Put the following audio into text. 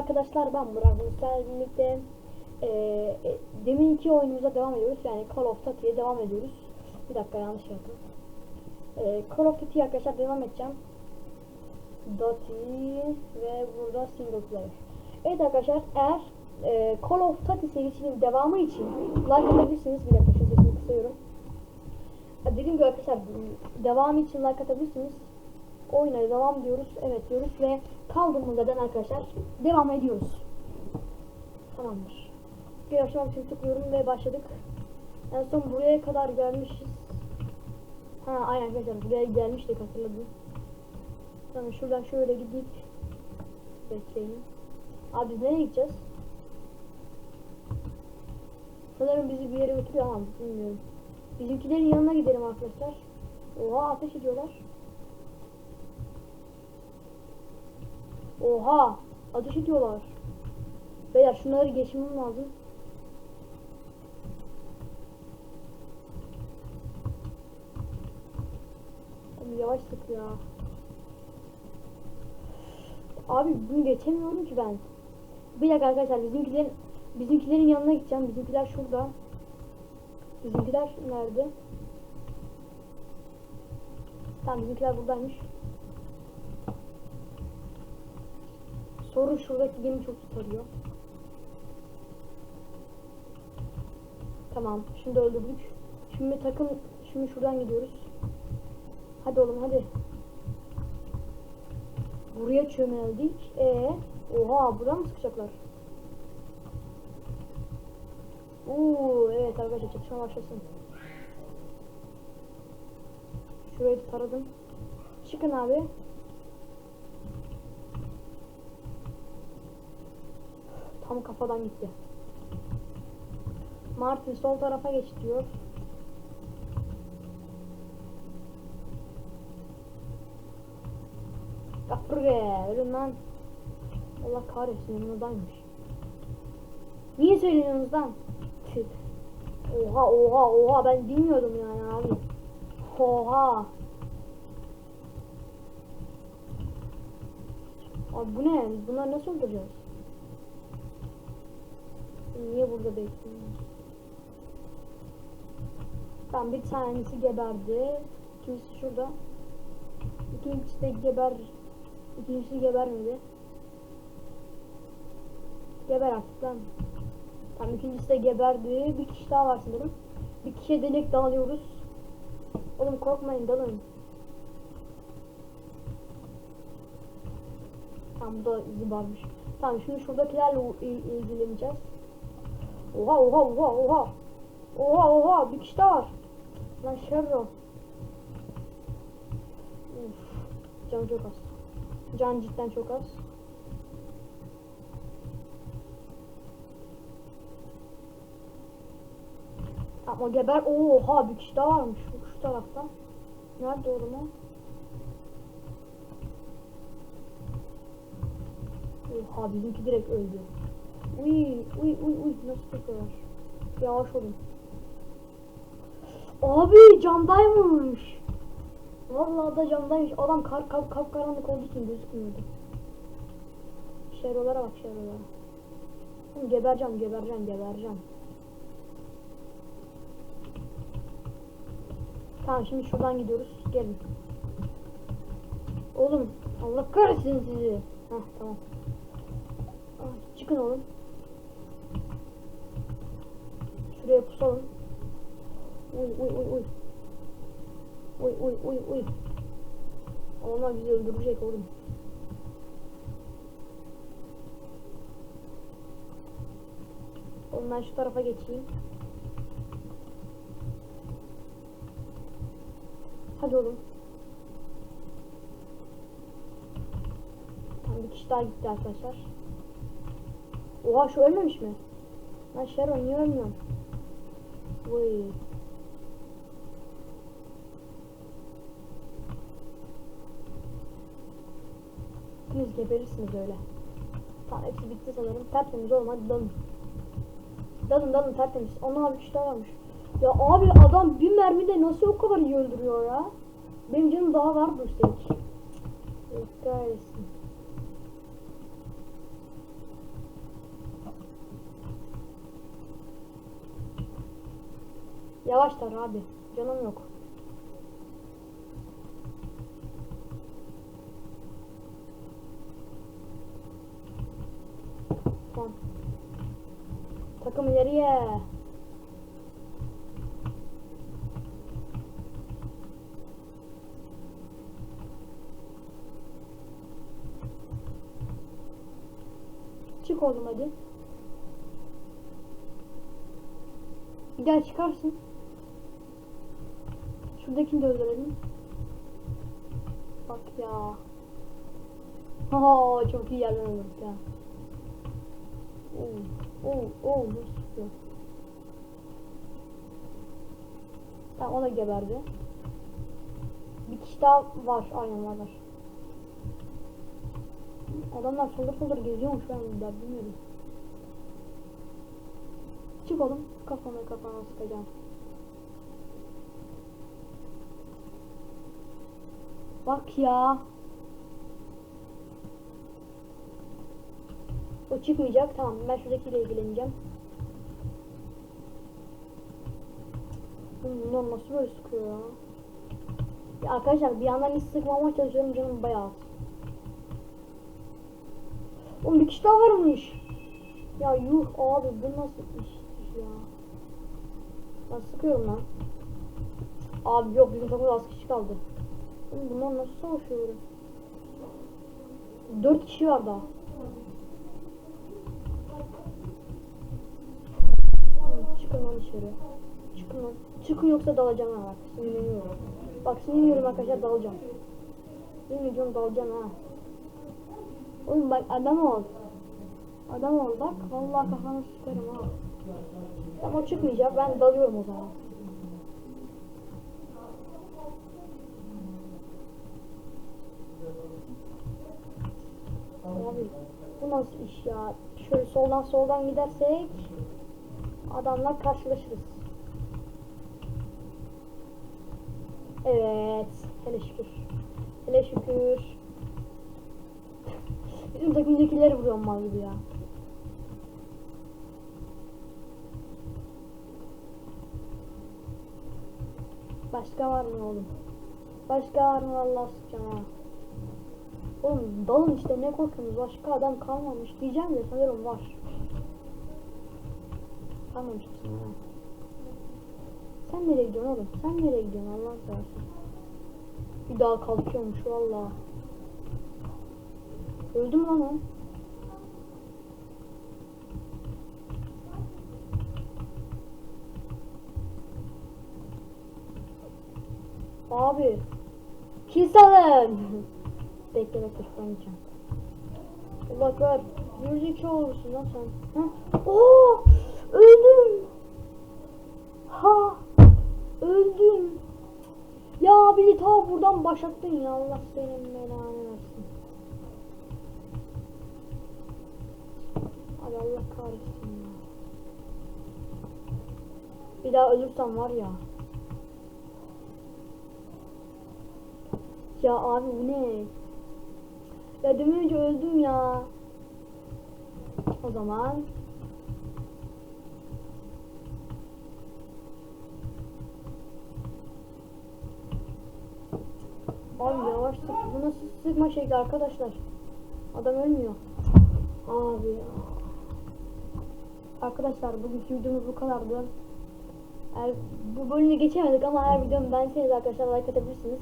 arkadaşlar ben Burak Mustafa birlikte e, e, deminki oyunumuza devam ediyoruz. Yani Call of Duty'ye devam ediyoruz. Bir dakika yanlış yaptım. E, Call of Duty'ye arkadaşlar devam edeceğim. Duty ve burada single player. Evet arkadaşlar eğer e, Call of Duty serisinin devamı için like atabilirsiniz. Bir dakika şu sesini kısıyorum dediğim gibi arkadaşlar devamı için like atabilirsiniz oyuna devam diyoruz. Evet diyoruz ve kaldığımız yerden arkadaşlar devam ediyoruz. Tamamdır. Aşağı için tıklıyorum ve başladık. En son buraya kadar gelmişiz. Ha aynen arkadaşlar buraya gelmiştik hatırladım. Tamam şuradan şöyle gidip bekleyin. Abi biz nereye gideceğiz? Sanırım bizi bir yere götürüyor ama bilmiyorum. Bizimkilerin yanına gidelim arkadaşlar. Oha ateş ediyorlar. Oha! Ateş ediyorlar. Beyler şunları geçmem lazım. Abi yavaş sık ya. Abi bunu geçemiyorum ki ben. Bir dakika arkadaşlar bizimkilerin bizimkilerin yanına gideceğim. Bizimkiler şurada. Bizimkiler nerede? Tamam bizimkiler buradaymış. Sorun şuradaki gemi çok tutarıyor. Tamam. Şimdi öldürdük. Şimdi takım şimdi şuradan gidiyoruz. Hadi oğlum hadi. Buraya çömeldik. E oha buradan mı sıkacaklar? Oo evet arkadaşlar çatışma başlasın. Şurayı taradım. Çıkın abi. Tam kafadan gitti. Martin sol tarafa geç diyor. Kapırge ölüm lan. Allah kahretsin yanımdaymış. Niye söylüyorsunuz lan? Oha oha oha ben bilmiyordum yani abi. Oha. Abi bu ne? Biz bunları nasıl öldüreceğiz? Niye burada bekliyorsun? Tamam bir tanesi geberdi. İkincisi şurada. İkincisi de geber. İkincisi gebermedi. Geber artık lan. Tamam ikincisi de geberdi. Bir kişi daha var sanırım. Bir kişiye denek dağılıyoruz. Oğlum korkmayın dalın. Tamam bu da izi varmış. Tamam şimdi şuradakilerle il- ilgileneceğiz. Oha oha oha oha. Oha oha bir kişi daha var. Lan Sherro. Can çok az. Can cidden çok az. Ama geber. Oha bir kişi daha varmış şu, şu tarafta. Nerede oğlum o? Oha bizimki direkt öldü. Uy uy uy uy nasıl tutuyorlar? Yavaş olun. Abi camdaymış. Vallahi da camdaymış. Adam kar kap kap karanlık olduğu için gözükmüyordu. Şerolara bak şerolara. Oğlum gebereceğim gebereceğim gebereceğim. Tamam şimdi şuradan gidiyoruz. Gelin. Oğlum Allah kahretsin sizi. Heh tamam. Ah, çıkın oğlum. Pusalım. Uy uy uy uy. Uy uy uy uy. Onlar bizi öldürecek oğlum. Ben şu tarafa geçeyim. Hadi oğlum. Tamam bir kişi daha gitti arkadaşlar. Oha şu ölmemiş mi? Lan Sharon niye ölmüyorsun? Vay. Hepiniz geberirsiniz öyle. Tamam hepsi bitti sanırım. Tertemiz oğlum hadi dalın. Dalın dalın tertemiz. Ona bir kişi daha varmış. Ya abi adam bir mermide nasıl o kadar iyi öldürüyor ya? Benim canım daha vardı üstelik. Allah Yavaşlar abi. Canım yok. Tamam. Takım ileriye. Çık oğlum hadi. Gel çıkarsın. Şuradakini de öldürelim. Bak ya. Ha çok iyi yerden öldürdük ya. Oo, oo, oo, nasıl sıkıyor? Tamam o da geberdi. Bir kişi daha var, aynen var var. Adamlar soldur soldur geziyormuş ben ben bilmiyorum. Çık oğlum kafana kafana sıkacağım. Bak ya. O çıkmayacak. Tamam ben şuradakiyle ilgileneceğim. Bunlar nasıl böyle sıkıyor ya? ya arkadaşlar bir yandan hiç sıkmamaya çalışıyorum canım bayağı. Oğlum bir kişi daha varmış. Ya yuh abi bu nasıl iş ya? Ben sıkıyorum lan. Abi yok bizim takımda az kişi kaldı. Bunlar nasıl savaşıyor böyle? Dört kişi var daha. Çıkın lan dışarı. Çıkın lan. Çıkın yoksa dalacağım ha bak. Sinirleniyorum. Bak sinirleniyorum arkadaşlar dalacağım. Yemin dalacağım ha. Oğlum bak adam ol. Adam ol bak. Vallahi kafanı sıkarım ha. Ama çıkmayacak. Ben dalıyorum o zaman. Abi bu nasıl iş ya? Şöyle soldan soldan gidersek adamla karşılaşırız. Evet. Hele şükür. Hele şükür. Bizim takımdakileri vuruyorum mal gibi ya. Başka var mı oğlum? Başka var mı Allah sıkacağım. Oğlum dalın işte ne korkuyorsunuz başka adam kalmamış diyeceğim de sanırım var. Kalmamış mısın ha? Sen nereye gidiyorsun oğlum? Sen nereye gidiyorsun Allah seversen? Bir daha kalkıyormuş valla. Öldü mü lan o? Abi. Kiss. bekle bekle şuradan gideceğim. Allah ver. Yürüyecek olursun lan sen. Ha? Oo! Öldüm. Ha! Öldüm. Ya beni ta buradan başlattın ya. Allah senin belanı versin. Hadi Allah kahretsin ya. Bir daha ölürsem var ya. Ya abi bu ne? Ya demin önce öldüm ya. O zaman Abi yavaş. Bu nasıl sıkma şekli arkadaşlar? Adam ölmüyor. Abi ya. Arkadaşlar bugünkü videomuz bu kadardı. Eğer bu bölümü geçemedik ama her videomu beğenseniz arkadaşlar like atabilirsiniz.